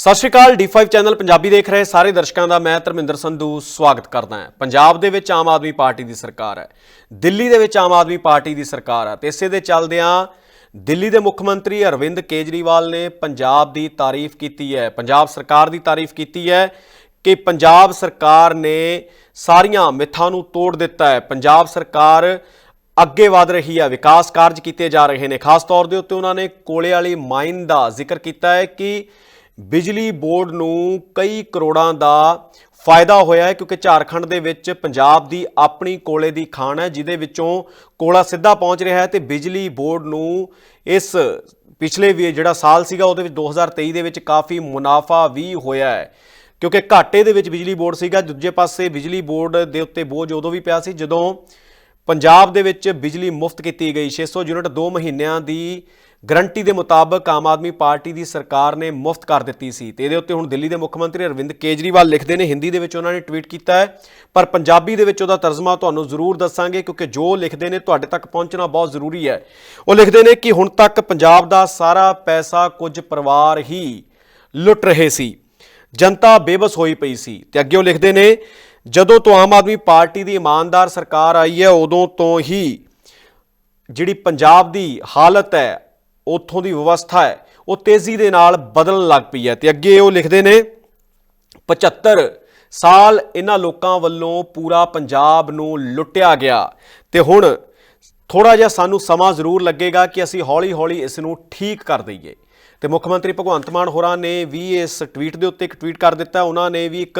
ਸਤਿ ਸ਼੍ਰੀ ਅਕਾਲ D5 channel Punjabi ਦੇਖ ਰਹੇ ਸਾਰੇ ਦਰਸ਼ਕਾਂ ਦਾ, ਮੈਂ ਧਰਮਿੰਦਰ ਸੰਧੂ ਸਵਾਗਤ ਕਰਦਾ ਹਾਂ। ਪੰਜਾਬ ਦੇ ਵਿੱਚ ਆਮ ਆਦਮੀ ਪਾਰਟੀ ਦੀ ਸਰਕਾਰ ਹੈ, ਦਿੱਲੀ ਦੇ ਵਿੱਚ ਆਮ ਆਦਮੀ ਪਾਰਟੀ ਦੀ ਸਰਕਾਰ ਹੈ ਤੇ ਇਸੇ ਦੇ ਚੱਲਦਿਆਂ ਦਿੱਲੀ ਦੇ ਮੁੱਖ ਮੰਤਰੀ ਅਰਵਿੰਦ ਕੇਜਰੀਵਾਲ ਨੇ ਪੰਜਾਬ ਦੀ ਤਾਰੀਫ ਕੀਤੀ ਹੈ, ਪੰਜਾਬ ਸਰਕਾਰ ਦੀ ਤਾਰੀਫ ਕੀਤੀ ਹੈ ਕਿ ਪੰਜਾਬ ਸਰਕਾਰ ਨੇ ਸਾਰੀਆਂ ਮਿੱਥਾਂ ਨੂੰ ਤੋੜ ਦਿੱਤਾ ਹੈ। ਪੰਜਾਬ ਸਰਕਾਰ ਅੱਗੇ ਵਧ ਰਹੀ ਹੈ, ਵਿਕਾਸ ਕਾਰਜ ਕੀਤੇ ਜਾ ਰਹੇ ਨੇ। ਖਾਸ ਤੌਰ ਦੇ ਉੱਤੇ ਉਹਨਾਂ ਨੇ ਕੋਲੇ ਵਾਲੀ ਮਾਈਨ ਦਾ ਜ਼ਿਕਰ ਕੀਤਾ ਹੈ ਕਿ ਬਿਜਲੀ ਬੋਰਡ ਨੂੰ ਕਈ ਕਰੋੜਾਂ ਦਾ ਫਾਇਦਾ ਹੋਇਆ ਹੈ, ਕਿਉਂਕਿ ਝਾਰਖੰਡ ਦੇ ਵਿੱਚ ਪੰਜਾਬ ਦੀ ਆਪਣੀ ਕੋਲੇ ਦੀ ਖਾਣ ਹੈ, ਜਿਹਦੇ ਵਿੱਚੋਂ ਕੋਲਾ ਸਿੱਧਾ ਪਹੁੰਚ ਰਿਹਾ ਹੈ ਤੇ ਬਿਜਲੀ ਬੋਰਡ ਨੂੰ ਇਸ ਪਿਛਲੇ ਵੀ ਜਿਹੜਾ ਸਾਲ ਸੀਗਾ, ਉਹਦੇ ਵਿੱਚ 2023 ਦੇ ਵਿੱਚ ਕਾਫੀ ਮੁਨਾਫਾ ਵੀ ਹੋਇਆ ਹੈ। ਕਿਉਂਕਿ ਘਾਟੇ ਦੇ ਵਿੱਚ ਬਿਜਲੀ ਬੋਰਡ ਸੀਗਾ, ਦੂਜੇ ਪਾਸੇ ਬਿਜਲੀ ਬੋਰਡ ਦੇ ਉੱਤੇ ਬੋਝ ਉਦੋਂ ਵੀ ਪਿਆ ਸੀ, ਜਦੋਂ ਪੰਜਾਬ ਦੇ ਵਿੱਚ ਬਿਜਲੀ ਮੁਫਤ ਕੀਤੀ ਗਈ। 600 ਯੂਨਿਟ 2 ਮਹੀਨਿਆਂ ਦੀ ਗਰੰਟੀ ਦੇ ਮੁਤਾਬਕ ਆਮ ਆਦਮੀ ਪਾਰਟੀ ਦੀ ਸਰਕਾਰ ਨੇ ਮੁਫਤ ਕਰ ਦਿੱਤੀ ਸੀ ਤੇ ਇਹਦੇ ਉੱਤੇ ਹੁਣ ਦਿੱਲੀ ਦੇ ਮੁੱਖ ਮੰਤਰੀ ਅਰਵਿੰਦ ਕੇਜਰੀਵਾਲ ਲਿਖਦੇ ਨੇ, ਹਿੰਦੀ ਦੇ ਵਿੱਚ ਉਹਨਾਂ ਨੇ ਟਵੀਟ ਕੀਤਾ ਹੈ, ਪਰ ਪੰਜਾਬੀ ਦੇ ਵਿੱਚ ਉਹਦਾ ਤਰਜਮਾ ਤੁਹਾਨੂੰ ਜ਼ਰੂਰ ਦੱਸਾਂਗੇ ਕਿਉਂਕਿ ਜੋ ਲਿਖਦੇ ਨੇ ਤੁਹਾਡੇ ਤੱਕ ਪਹੁੰਚਣਾ ਬਹੁਤ ਜ਼ਰੂਰੀ ਹੈ। ਉਹ ਲਿਖਦੇ ਨੇ ਕਿ ਹੁਣ ਤੱਕ ਪੰਜਾਬ ਦਾ ਸਾਰਾ ਪੈਸਾ ਕੁਝ ਪਰਿਵਾਰ ਹੀ ਲੁੱਟ ਰਹੇ ਸੀ। ਜਨਤਾ ਬੇਬਸ ਹੋਈ ਪਈ ਸੀ ਤੇ ਅੱਗੇ ਉਹ ਲਿਖਦੇ ਨੇ, ਜਦੋਂ ਤੋਂ ਆਮ ਆਦਮੀ ਪਾਰਟੀ ਦੀ ਇਮਾਨਦਾਰ ਸਰਕਾਰ ਆਈ ਹੈ, ਉਦੋਂ ਤੋਂ ਹੀ ਜਿਹੜੀ ਪੰਜਾਬ ਦੀ ਹਾਲਤ ਹੈ ਉੱਥੋਂ ਦੀ ਵਿਵਸਥਾ ਹੈ, ਉਹ ਤੇਜ਼ੀ ਦੇ ਨਾਲ ਬਦਲਣ ਲੱਗ ਪਈ ਹੈ ਤੇ ਅੱਗੇ ਉਹ ਲਿਖਦੇ ਨੇ 75 ਸਾਲ ਇਹਨਾਂ ਲੋਕਾਂ ਵੱਲੋਂ ਪੂਰਾ ਪੰਜਾਬ ਨੂੰ ਲੁੱਟਿਆ ਗਿਆ। ਤੇ ਹੁਣ ਥੋੜਾ ਜਿਹਾ ਸਾਨੂੰ ਸਮਾਂ ਜ਼ਰੂਰ ਲੱਗੇਗਾ ਕਿ ਅਸੀਂ ਹੌਲੀ-ਹੌਲੀ ਇਸ ਨੂੰ ਠੀਕ ਕਰ ਦਈਏ। ਤੇ ਮੁੱਖ ਮੰਤਰੀ ਭਗਵੰਤ ਮਾਨ ਹੋਰਾਂ ਨੇ ਵੀ ਇਸ ਟਵੀਟ ਦੇ ਉੱਤੇ ਇੱਕ ਟਵੀਟ ਕਰ ਦਿੱਤਾ, ਉਹਨਾਂ ਨੇ ਵੀ ਇੱਕ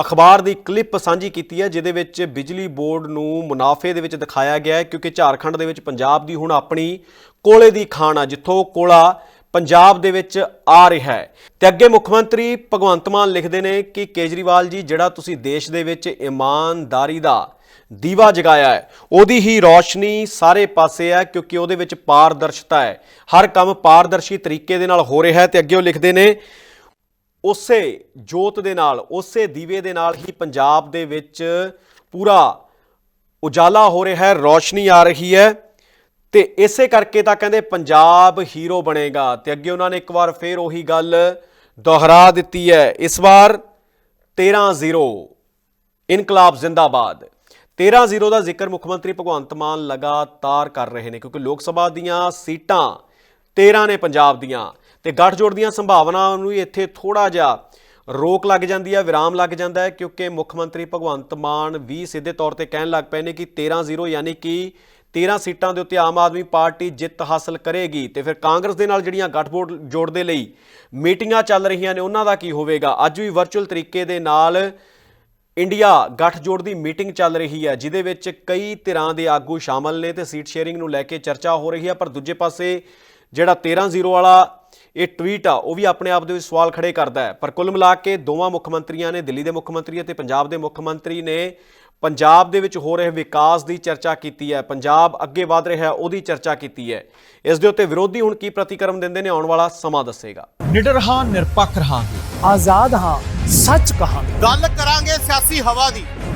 ਅਖਬਾਰ ਦੀ ਕਲਿੱਪ ਸਾਂਝੀ ਕੀਤੀ ਹੈ, ਜਿਹਦੇ ਵਿੱਚ ਬਿਜਲੀ ਬੋਰਡ ਨੂੰ ਮੁਨਾਫੇ ਦੇ ਵਿੱਚ ਦਿਖਾਇਆ ਗਿਆ ਹੈ, ਕਿਉਂਕਿ ਝਾਰਖੰਡ ਦੇ ਵਿੱਚ ਪੰਜਾਬ ਦੀ ਹੁਣ ਆਪਣੀ ਕੋਲੇ ਦੀ ਖਾਣ ਆ, ਜਿੱਥੋਂ ਕੋਲਾ ਪੰਜਾਬ ਦੇ ਵਿੱਚ ਆ ਰਿਹਾ ਹੈ। ਤੇ ਅੱਗੇ ਮੁੱਖ ਮੰਤਰੀ ਭਗਵੰਤ ਮਾਨ ਲਿਖਦੇ ਨੇ ਕਿ ਕੇਜਰੀਵਾਲ ਜੀ, ਜਿਹੜਾ ਤੁਸੀਂ ਦੇਸ਼ ਦੇ ਵਿੱਚ ਇਮਾਨਦਾਰੀ ਦਾ ਦੀਵਾ ਜਗਾਇਆ ਹੈ, ਉਹਦੀ ਹੀ ਰੌਸ਼ਨੀ ਸਾਰੇ ਪਾਸੇ ਹੈ, ਕਿਉਂਕਿ ਉਹਦੇ ਵਿੱਚ ਪਾਰਦਰਸ਼ਤਾ ਹੈ। ਹਰ ਕੰਮ ਪਾਰਦਰਸ਼ੀ ਤਰੀਕੇ ਦੇ ਨਾਲ ਹੋ ਰਿਹਾ ਹੈ, ਤੇ ਅੱਗੇ ਉਹ ਲਿਖਦੇ ਨੇ ਉਸੇ ਜੋਤ ਦੇ ਨਾਲ, ਉਸੇ ਦੀਵੇ ਦੇ ਨਾਲ ਹੀ ਪੰਜਾਬ ਦੇ ਵਿੱਚ ਪੂਰਾ ਉਜਾਲਾ ਹੋ ਰਿਹਾ ਹੈ, ਰੌਸ਼ਨੀ ਆ ਰਹੀ ਹੈ। ਤੇ ਇਸੇ ਕਰਕੇ ਤਾਂ ਕਹਿੰਦੇ ਪੰਜਾਬ ਹੀਰੋ ਬਣੇਗਾ। ਤੇ ਅੱਗੇ ਉਹਨਾਂ ਨੇ ਇੱਕ ਵਾਰ ਫੇਰ ਉਹੀ ਗੱਲ ਦੁਹਰਾ ਦਿੱਤੀ ਹੈ। ਇਸ ਵਾਰ 13-0 ਇਨਕਲਾਬ ਜ਼ਿੰਦਾਬਾਦ। 13-0 ਦਾ ਜ਼ਿਕਰ ਮੁੱਖ ਮੰਤਰੀ ਭਗਵੰਤ ਮਾਨ ਲਗਾਤਾਰ ਕਰ ਰਹੇ ਨੇ, ਕਿਉਂਕਿ ਲੋਕ ਸਭਾ ਦੀਆਂ ਸੀਟਾਂ 13 ਨੇ ਪੰਜਾਬ ਦੀਆਂ। ਤੇ ਗੱਠਜੋੜ ਦੀਆਂ ਸੰਭਾਵਨਾਵਾਂ ਨੂੰ ਵੀ ਇੱਥੇ ਥੋੜਾ ਜਿਹਾ ਰੋਕ ਲੱਗ ਜਾਂਦੀ ਹੈ ਵਿਰਾਮ ਲੱਗ ਜਾਂਦਾ ਹੈ, ਕਿਉਂਕਿ ਮੁੱਖ ਮੰਤਰੀ ਭਗਵੰਤ ਮਾਨ ਵੀ ਸਿੱਧੇ ਤੌਰ ਤੇ ਕਹਿਣ ਲੱਗ ਪਏ ਨੇ ਕਿ 13-0 ਯਾਨੀ ਕਿ 13 ਸੀਟਾਂ ਦੇ ਉੱਤੇ ਆਮ ਆਦਮੀ ਪਾਰਟੀ ਜਿੱਤ ਹਾਸਲ ਕਰੇਗੀ। ਤੇ ਫਿਰ ਕਾਂਗਰਸ ਦੇ ਨਾਲ ਜਿਹੜੀਆਂ ਗੱਠਜੋੜ ਜੋੜ ਦੇ ਲਈ ਮੀਟਿੰਗਾਂ ਚੱਲ ਰਹੀਆਂ ਨੇ, ਉਹਨਾਂ ਦਾ ਕੀ ਹੋਵੇਗਾ? ਅੱਜ ਵੀ ਵਰਚੁਅਲ ਤਰੀਕੇ ਦੇ ਨਾਲ ਇੰਡੀਆ ਗੱਠਜੋੜ ਦੀ ਮੀਟਿੰਗ ਚੱਲ ਰਹੀ ਹੈ ਜਿਦੇ ਵਿੱਚ ਕਈ ਧਿਰਾਂ ਦੇ ਆਗੂ ਸ਼ਾਮਲ ਨੇ ਤੇ ਸੀਟ ਸ਼ੇਅਰਿੰਗ ਨੂੰ ਲੈ ਕੇ ਚਰਚਾ ਹੋ ਰਹੀ ਹੈ, ਪਰ ਦੂਜੇ ਪਾਸੇ ਜਿਹੜਾ 13-0 ਵਾਲਾ ਇਹ ਟਵੀਟ ਆ ਉਹ ਵੀ ਆਪਣੇ ਆਪ ਦੇ ਵਿੱਚ ਸਵਾਲ ਖੜੇ ਕਰਦਾ ਹੈ। ਪਰ ਕੁੱਲ ਮਿਲਾ ਕੇ ਦੋਵਾਂ ਮੁੱਖ ਮੰਤਰੀਆਂ ਨੇ ਦਿੱਲੀ ਦੇ ਮੁੱਖ ਮੰਤਰੀ ਅਤੇ ਪੰਜਾਬ ਦੇ ਮੁੱਖ ਮੰਤਰੀ ਨੇ ਪੰਜਾਬ ਦੇ ਵਿੱਚ ਹੋ ਰਹੇ ਵਿਕਾਸ ਦੀ ਚਰਚਾ ਕੀਤੀ ਹੈ। ਪੰਜਾਬ ਅੱਗੇ ਵਧ ਰਿਹਾ ਹੈ ਉਹਦੀ ਚਰਚਾ ਕੀਤੀ ਹੈ। ਇਸ ਦੇ ਉੱਤੇ ਵਿਰੋਧੀ ਹੁਣ ਕੀ ਪ੍ਰਤੀਕਰਮ ਦਿੰਦੇ ਨੇ ਆਉਣ ਵਾਲਾ ਸਮਾਂ ਦੱਸੇਗਾ। ਨਿਡਰ ਹਾਂ ਨਿਰਪੱਖ ਰਹਾਂਗੇ। ਆਜ਼ਾਦ ਹਾਂ ਸੱਚ ਕਹਾਂਗੇ। ਗੱਲ ਕਰਾਂਗੇ ਸਿਆਸੀ ਹਵਾ ਦੀ।